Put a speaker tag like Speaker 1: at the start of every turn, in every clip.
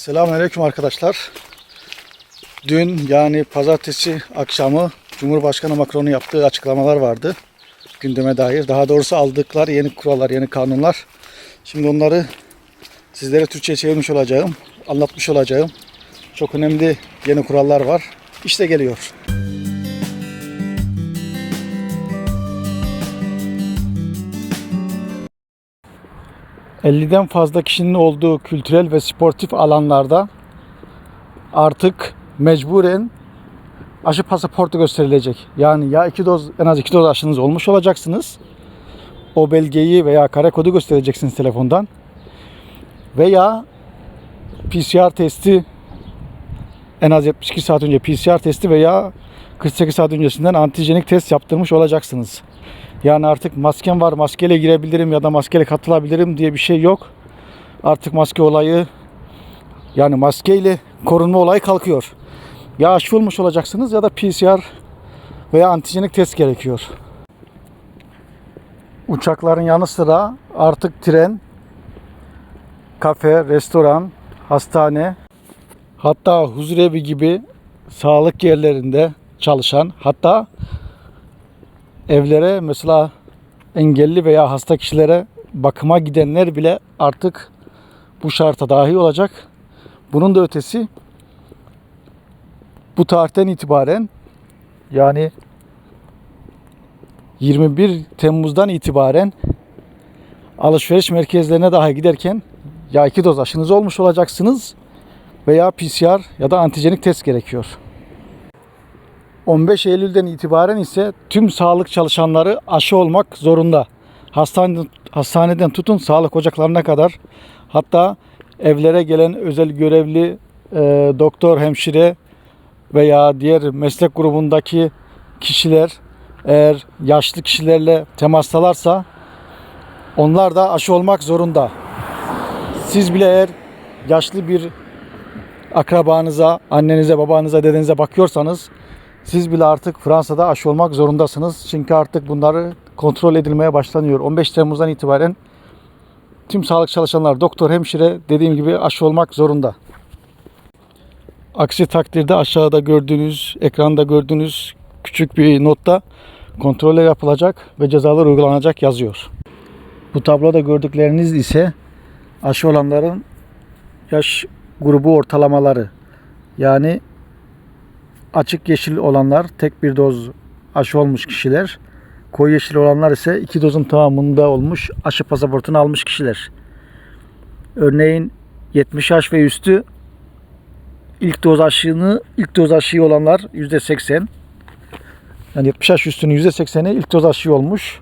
Speaker 1: Selamünaleyküm arkadaşlar. Dün yani pazartesi akşamı Cumhurbaşkanı Macron'un yaptığı açıklamalar vardı. Gündeme dair. Daha doğrusu aldıkları yeni kurallar, yeni kanunlar. Şimdi onları sizlere Türkçe'ye çevirmiş olacağım. Anlatmış olacağım. Çok önemli yeni kurallar var. İşte geliyor. ...50'den fazla kişinin olduğu kültürel ve sportif alanlarda artık mecburen aşı pasaportu gösterilecek. Yani ya iki doz en az iki doz aşınız olmuş olacaksınız. O belgeyi veya kare kodu göstereceksiniz telefondan. Veya PCR testi en az 72 saat önce PCR testi veya 48 saat öncesinden antijenik test yaptırmış olacaksınız. Yani artık maskem var maskeyle girebilirim ya da maskeyle katılabilirim diye bir şey yok. Artık maske olayı yani maskeyle korunma olayı kalkıyor. Ya aşı olmuş olacaksınız ya da PCR veya antijenik test gerekiyor. Uçakların yanı sıra artık tren, kafe, restoran, hastane, hatta huzurevi gibi sağlık yerlerinde çalışan, hatta evlere mesela engelli veya hasta kişilere bakıma gidenler bile artık bu şarta dahil olacak. Bunun da ötesi bu tarihten itibaren yani 21 Temmuz'dan itibaren alışveriş merkezlerine daha giderken ya iki doz aşınız olmuş olacaksınız veya PCR ya da antijenik test gerekiyor. 15 Eylül'den itibaren ise tüm sağlık çalışanları aşı olmak zorunda. Hastaneden, hastaneden tutun sağlık ocaklarına kadar hatta evlere gelen özel görevli e, doktor, hemşire veya diğer meslek grubundaki kişiler eğer yaşlı kişilerle temastalarsa onlar da aşı olmak zorunda. Siz bile eğer yaşlı bir akrabanıza, annenize, babanıza, dedenize bakıyorsanız siz bile artık Fransa'da aşı olmak zorundasınız. Çünkü artık bunları kontrol edilmeye başlanıyor. 15 Temmuz'dan itibaren tüm sağlık çalışanlar, doktor, hemşire dediğim gibi aşı olmak zorunda. Aksi takdirde aşağıda gördüğünüz, ekranda gördüğünüz küçük bir notta kontroller yapılacak ve cezalar uygulanacak yazıyor. Bu tabloda gördükleriniz ise aşı olanların yaş grubu ortalamaları. Yani açık yeşil olanlar tek bir doz aşı olmuş kişiler. Koyu yeşil olanlar ise iki dozun tamamında olmuş aşı pasaportunu almış kişiler. Örneğin 70 yaş ve üstü ilk doz aşını ilk doz aşıyı olanlar %80. Yani 70 yaş üstünün %80'i ilk doz aşı olmuş.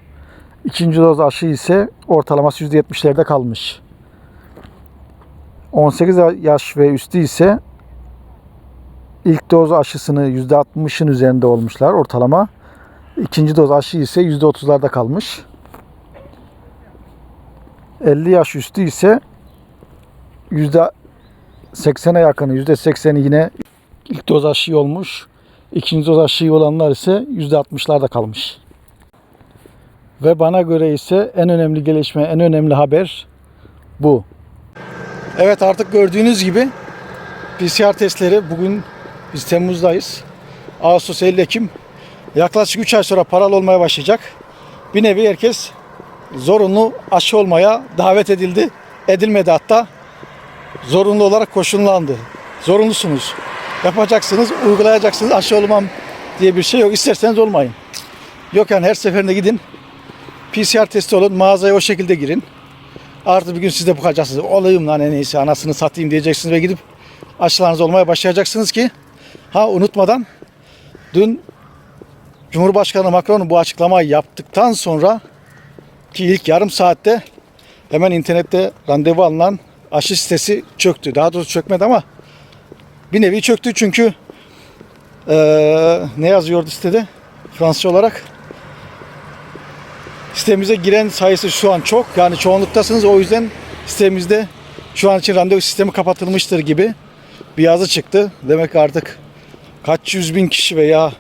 Speaker 1: İkinci doz aşı ise ortalaması %70'lerde kalmış. 18 yaş ve üstü ise ilk doz aşısını %60'ın üzerinde olmuşlar ortalama. İkinci doz aşı ise %30'larda kalmış. 50 yaş üstü ise %80'e yakını, %80'i yine ilk doz aşı olmuş. İkinci doz aşı olanlar ise %60'larda kalmış. Ve bana göre ise en önemli gelişme, en önemli haber bu. Evet artık gördüğünüz gibi PCR testleri bugün biz Temmuz'dayız. Ağustos 50 Ekim yaklaşık 3 ay sonra paralı olmaya başlayacak. Bir nevi herkes zorunlu aşı olmaya davet edildi. Edilmedi hatta. Zorunlu olarak koşullandı. Zorunlusunuz. Yapacaksınız, uygulayacaksınız. Aşı olmam diye bir şey yok. İsterseniz olmayın. Yok yani her seferinde gidin. PCR testi olun. Mağazaya o şekilde girin. Artı bir gün siz de bakacaksınız. Olayım lan en iyisi anasını satayım diyeceksiniz ve gidip aşılarınız olmaya başlayacaksınız ki ha unutmadan dün Cumhurbaşkanı Macron bu açıklamayı yaptıktan sonra ki ilk yarım saatte hemen internette randevu alınan aşı sitesi çöktü. Daha doğrusu çökmedi ama bir nevi çöktü çünkü eee, ne yazıyordu sitede Fransızca olarak Sitemize giren sayısı şu an çok. Yani çoğunluktasınız. O yüzden sitemizde şu an için randevu sistemi kapatılmıştır gibi bir yazı çıktı. Demek artık kaç yüz bin kişi veya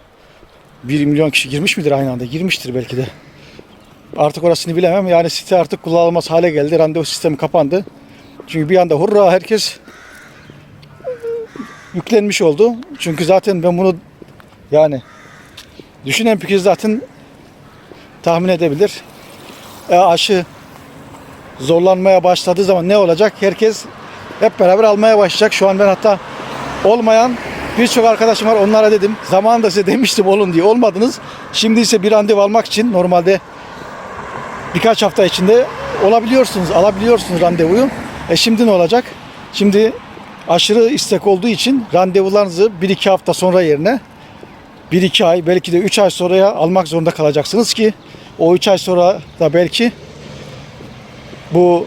Speaker 1: 1 milyon kişi girmiş midir aynı anda? Girmiştir belki de. Artık orasını bilemem. Yani site artık kullanılmaz hale geldi. Randevu sistemi kapandı. Çünkü bir anda hurra herkes yüklenmiş oldu. Çünkü zaten ben bunu yani düşünen bir kez zaten tahmin edebilir. E, aşı zorlanmaya başladığı zaman ne olacak? Herkes hep beraber almaya başlayacak. Şu an ben hatta olmayan birçok arkadaşım var. Onlara dedim. Zamanında size demiştim olun diye. Olmadınız. Şimdi ise bir randevu almak için normalde birkaç hafta içinde olabiliyorsunuz, alabiliyorsunuz randevuyu. E şimdi ne olacak? Şimdi aşırı istek olduğu için randevularınızı 1-2 hafta sonra yerine 1-2 ay belki de 3 ay sonraya almak zorunda kalacaksınız ki o 3 ay sonra da belki bu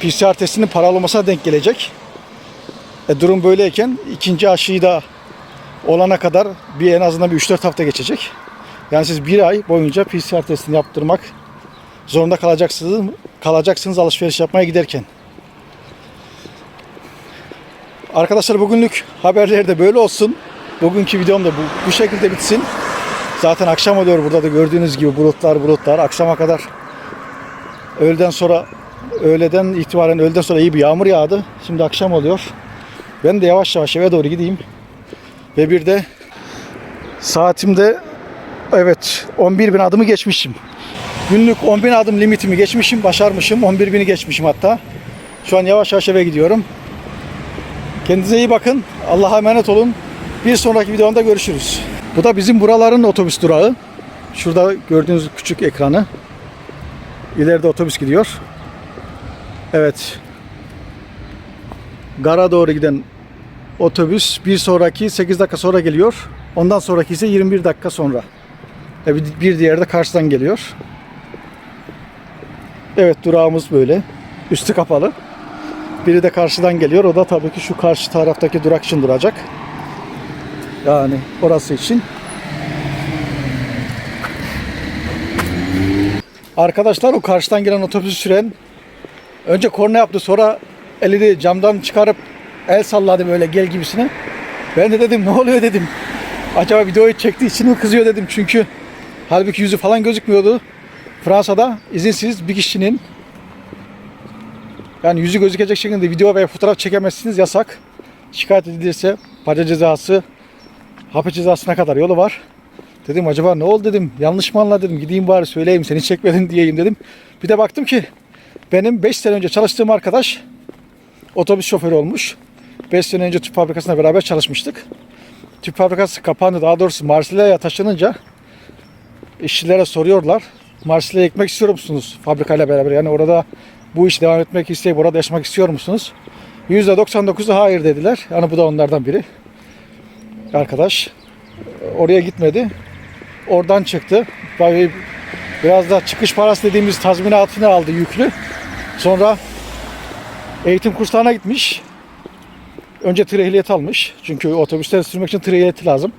Speaker 1: PCR testinin paralı olmasına denk gelecek. E, durum böyleyken ikinci aşıyı da olana kadar bir en azından bir 3-4 hafta geçecek. Yani siz bir ay boyunca PCR testini yaptırmak zorunda kalacaksınız, kalacaksınız alışveriş yapmaya giderken. Arkadaşlar bugünlük haberler de böyle olsun. Bugünkü videom da bu, bu şekilde bitsin. Zaten akşam oluyor burada da gördüğünüz gibi bulutlar bulutlar. Akşama kadar öğleden sonra öğleden itibaren öğleden sonra iyi bir yağmur yağdı. Şimdi akşam oluyor. Ben de yavaş yavaş eve doğru gideyim. Ve bir de saatimde evet 11 bin adımı geçmişim. Günlük 10 bin adım limitimi geçmişim, başarmışım. 11 bini geçmişim hatta. Şu an yavaş yavaş eve gidiyorum. Kendinize iyi bakın. Allah'a emanet olun. Bir sonraki videomda görüşürüz. Bu da bizim buraların otobüs durağı. Şurada gördüğünüz küçük ekranı. İleride otobüs gidiyor. Evet. Gara doğru giden otobüs bir sonraki 8 dakika sonra geliyor. Ondan sonraki ise 21 dakika sonra. Bir- diğeri de karşıdan geliyor. Evet durağımız böyle. Üstü kapalı. Biri de karşıdan geliyor. O da tabii ki şu karşı taraftaki durak için duracak. Yani orası için. Arkadaşlar o karşıdan gelen otobüsü süren önce korna yaptı sonra elini camdan çıkarıp el salladı böyle gel gibisine. Ben de dedim ne oluyor dedim. Acaba videoyu çektiği için mi kızıyor dedim çünkü halbuki yüzü falan gözükmüyordu. Fransa'da izinsiz bir kişinin yani yüzü gözükecek şekilde video veya fotoğraf çekemezsiniz yasak. Şikayet edilirse para cezası, hapis cezasına kadar yolu var. Dedim acaba ne oldu dedim. Yanlış mı anladım dedim. Gideyim bari söyleyeyim seni çekmedim diyeyim dedim. Bir de baktım ki benim 5 sene önce çalıştığım arkadaş otobüs şoförü olmuş. 5 sene önce tüp fabrikasında beraber çalışmıştık. Tüp fabrikası kapandı. Daha doğrusu Marsilya'ya taşınınca işçilere soruyorlar. Marsilya'ya gitmek istiyor musunuz fabrikayla beraber? Yani orada bu iş devam etmek isteyip orada yaşamak istiyor musunuz? %99'u hayır dediler. Yani bu da onlardan biri. Arkadaş oraya gitmedi. Oradan çıktı. Biraz da çıkış parası dediğimiz tazminatını aldı yüklü. Sonra eğitim kurslarına gitmiş. Önce tır ehliyeti almış. Çünkü otobüsleri sürmek için tır ehliyeti lazım.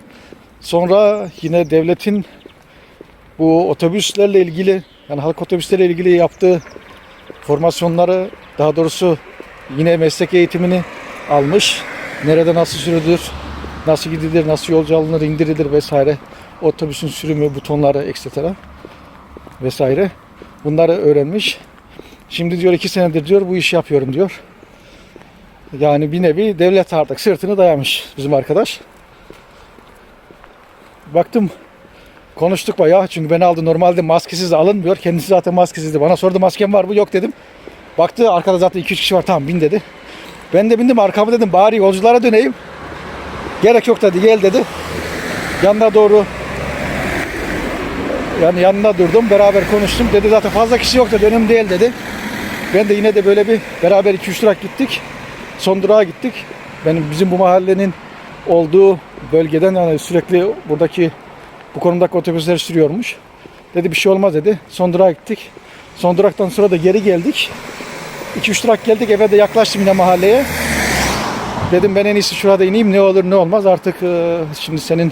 Speaker 1: Sonra yine devletin bu otobüslerle ilgili yani halk otobüslerle ilgili yaptığı formasyonları daha doğrusu yine meslek eğitimini almış. Nerede nasıl sürülür, nasıl gidilir, nasıl yolcu alınır, indirilir vesaire. Otobüsün sürümü, butonları, etc. vesaire. Bunları öğrenmiş. Şimdi diyor iki senedir diyor bu işi yapıyorum diyor. Yani bir nevi devlet artık sırtını dayamış bizim arkadaş. Baktım konuştuk bayağı çünkü beni aldı normalde maskesiz alınmıyor. Kendisi zaten maskesizdi. Bana sordu maskem var mı? Yok dedim. Baktı arkada zaten 2-3 kişi var tamam bin dedi. Ben de bindim arkamı dedim bari yolculara döneyim. Gerek yok dedi gel dedi. Yanına doğru yani yanına durdum beraber konuştum. Dedi zaten fazla kişi yok dedi önemli değil dedi. Ben de yine de böyle bir beraber 2-3 durak gittik. Son durağa gittik. Benim bizim bu mahallenin olduğu bölgeden yani sürekli buradaki bu konumdaki otobüsler sürüyormuş. Dedi bir şey olmaz dedi. Son durağa gittik. Son duraktan sonra da geri geldik. 2-3 durak geldik eve de yaklaştım yine mahalleye. Dedim ben en iyisi şurada ineyim ne olur ne olmaz artık e, şimdi senin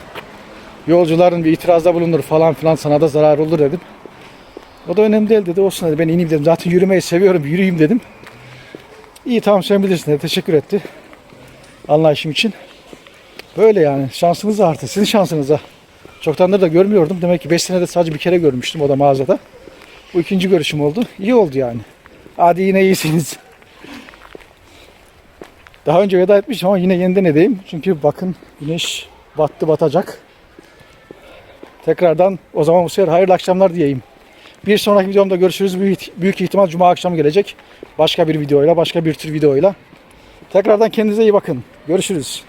Speaker 1: yolcuların bir itirazda bulunur falan filan sana da zarar olur dedim. O da önemli değil dedi olsun dedi ben ineyim dedim zaten yürümeyi seviyorum yürüyeyim dedim. İyi tamam sen bilirsin dedi teşekkür etti. Anlayışım için. Böyle yani şansımız da arttı sizin şansınıza. Çoktandır da görmüyordum. Demek ki 5 senede sadece bir kere görmüştüm o da mağazada. Bu ikinci görüşüm oldu. İyi oldu yani. Hadi yine iyisiniz. Daha önce veda etmiştim ama yine yeniden edeyim. Çünkü bakın güneş battı batacak. Tekrardan o zaman bu sefer hayırlı akşamlar diyeyim. Bir sonraki videomda görüşürüz. Büyük, ihtimal cuma akşamı gelecek. Başka bir videoyla, başka bir tür videoyla. Tekrardan kendinize iyi bakın. Görüşürüz.